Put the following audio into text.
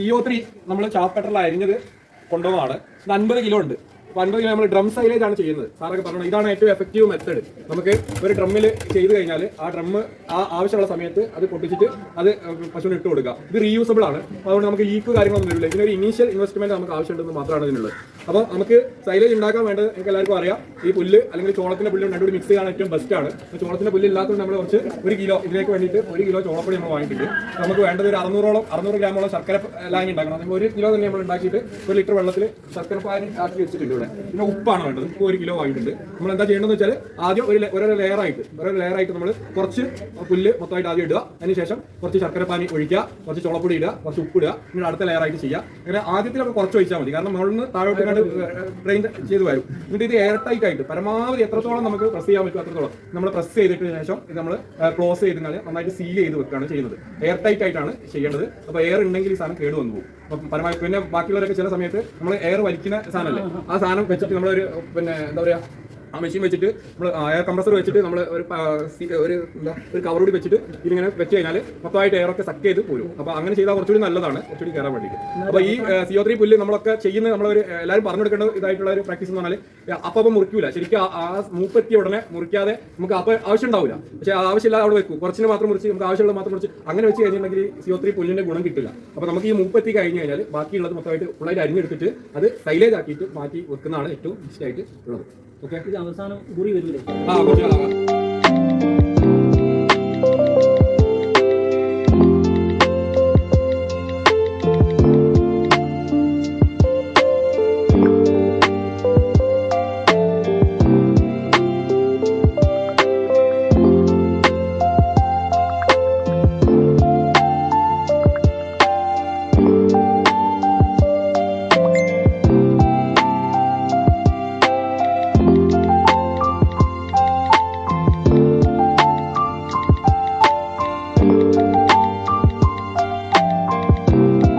CO three നമ്മൾ chop കട്ടറിൽ അരിഞ്ഞത് കൊണ്ടുവന്നതാണ്. അൻപത് കിലോ ഉണ്ട്. അപ്പൊ നമ്മൾ ഡ്രം സൈലേജ് ആണ് ചെയ്യുന്നത്. സാറൊക്കെ പറഞ്ഞു ഇതാണ് ഏറ്റവും എഫക്റ്റീവ് മെത്തേഡ് നമുക്ക് ഒരു ഡ്രമ്മിൽ ചെയ്ത് കഴിഞ്ഞാൽ ആ ഡ്രം ആ ആവശ്യമുള്ള സമയത്ത് അത് പൊട്ടിച്ചിട്ട് അത് പശുവിന് ഇട്ട് കൊടുക്കുക. ഇത് റീയൂസബിൾ ആണ്. അതുകൊണ്ട് നമുക്ക് ലീക്ക് കാര്യങ്ങളൊന്നും വരില്ല. ഇതിനൊരു ഇനീഷ്യൽ ഇൻവെസ്റ്റ്മെന്റ് നമുക്ക് ആവശ്യമുണ്ടെന്ന് മാത്രമാണ് ഇതിനുള്ളത്. അപ്പോൾ നമുക്ക് സൈലേജ് ഉണ്ടാക്കാൻ വേണ്ടത് നിങ്ങൾക്ക് എല്ലാവർക്കും അറിയാം. ഈ പുല്ല് അല്ലെങ്കിൽ ചോളത്തിന്റെ പുല്ല് രണ്ടുകൂടി മിക്സ് ചെയ്യാൻ ഏറ്റവും ബെസ്റ്റ് ആണ്. ചോളത്തിന്റെ പുല്ല് ഇല്ലാത്തതുകൊണ്ട് നമ്മൾ കുറച്ച് ഒരു കിലോ ഇതിലേക്ക് വേണ്ടിയിട്ട് ഒരു കിലോ ചോളപ്പൊടി നമ്മൾ വാങ്ങിയിട്ടുണ്ട്. നമുക്ക് വേണ്ടത് ഒരു അറുന്നൂറോളം അറുന്നൂറ് ഗ്രാമോളം ശർക്കര ലാങ്ങി ഉണ്ടാക്കണം. ഒരു കിലോ തന്നെ നമ്മൾ ഉണ്ടാക്കിയിട്ട് ഒരു ലിറ്റർ വെള്ളത്തിൽ ശർക്കര പാനി ആക്കി വെച്ചിട്ടുണ്ട് ഇവിടെ പിന്നെ ഉപ്പാണ് വേണ്ടത്. ഉപ്പ് ഒരു കിലോ വാങ്ങിയിട്ടുണ്ട്. നമ്മൾ എന്താ ചെയ്യേണ്ടതെന്ന് വെച്ചാൽ ആദ്യം ഒരു ഓരോ ലെയർ ആയിട്ട് ഓരോ ലെയർ ആയിട്ട് നമ്മൾ കുറച്ച് പുല്ല് മൊത്തമായിട്ട് ആദ്യം ഇടുക. അതിനുശേഷം കുറച്ച് ശർക്കരപ്പാനി ഒഴിക്കുക കുറച്ച് ചോളപ്പൊടി ഇടുക കുറച്ച് ഉപ്പ് ഇടുക. പിന്നെ അടുത്ത ലെയർ ആയിട്ട് ചെയ്യുക. അങ്ങനെ ആദ്യത്തിൽ നമ്മൾ കുറച്ച് ഒഴിച്ചാൽ മതി. കാരണം മുകളിൽ നിന്ന് താഴോട്ട് കണ്ട് ട്രെയിൻ ചെയ്ത് വരും. എന്നിട്ട് ഇത് എയർ ടൈറ്റ് ആയിട്ട് പരമാവധി എത്രത്തോളം നമുക്ക് പ്രസ് ചെയ്യാൻ പറ്റും അത്രത്തോളം നമ്മൾ പ്രസ് ചെയ്തിട്ട് ശേഷം ഇത് നമ്മൾ ക്ലോസ് ചെയ്ത് നന്നായിട്ട് സീൽ ചെയ്ത് വെക്കുകയാണ് ചെയ്യുന്നത്. എയർ ടൈറ്റ് ആയിട്ടാണ് ചെയ്യേണ്ടത്. അപ്പോൾ എയർ ഉണ്ടെങ്കിൽ ഈ സാധനം കേട് വന്നു പോകും. പരമാവധി പിന്നെ ബാക്കിയുള്ളവരൊക്കെ ചില സമയത്ത് നമ്മൾ എയർ വലിക്കുന്ന സാധനമല്ലേ? ആ സാധനം വെച്ചിട്ട് നമ്മളൊരു പിന്നെ എന്താ പറയുക ആ മെഷീൻ വെച്ചിട്ട് നമ്മൾ എയർ കംപ്രസർ വെച്ചിട്ട് നമ്മൾ ഒരു ഒരു എന്താ ഒരു കവർ കൂടി വെച്ചിട്ട് ഇതിങ്ങനെ വെച്ച് കഴിഞ്ഞാൽ മൊത്തമായിട്ട് എയർ ഒക്കെ സക്ക് ചെയ്ത് പോരും. അപ്പോൾ അങ്ങനെ ചെയ്താൽ കുറച്ചുകൂടി നല്ലതാണ് കുറച്ചുകൂടി കയറാൻ വേണ്ടിയിട്ട്. അപ്പോൾ ഈ സിഒ ത്രീ പുല്ല് നമ്മളൊക്കെ ചെയ്യുന്ന നമ്മളൊരു എല്ലാവരും പറഞ്ഞു കൊടുക്കേണ്ട ഇതായിട്ടുള്ള ഒരു പ്രാക്ടീസ് എന്ന് പറഞ്ഞാൽ അപ്പം മുറിക്കൂല. ശരിക്കും ആ- മൂപ്പെത്തിയ ഉടനെ മുറിക്കാതെ നമുക്ക് അപ്പം ആവശ്യം ഉണ്ടാവില്ല പക്ഷേ ആവശ്യമില്ലാതെ അവിടെ വെക്കും. കുറച്ചിന് മാത്രം മുറിച്ച് നമുക്ക് ആവശ്യമുള്ള മാത്രം മുറിച്ച് അങ്ങനെ വെച്ച് കഴിഞ്ഞിട്ടുണ്ടെങ്കിൽ സിഒ ത്രീ പുല്ലിന്റെ ഗുണം കിട്ടില്ല. അപ്പോൾ നമുക്ക് ഈ മൂപ്പെത്തി കഴിഞ്ഞ് കഴിഞ്ഞാൽ ബാക്കിയുള്ളത് മൊത്തമായിട്ട് ഫുള്ളായിട്ട് അരിഞ്ഞെടുത്തിട്ട് അത് സൈലേജ് ആക്കിയിട്ട് മാറ്റി വെക്കുന്നതാണ് ഏറ്റവും ബെസ്റ്റ് ആയിട്ട് ഉള്ളത്. ഇത് അവസാനം കുറി വരില്ലേ ആ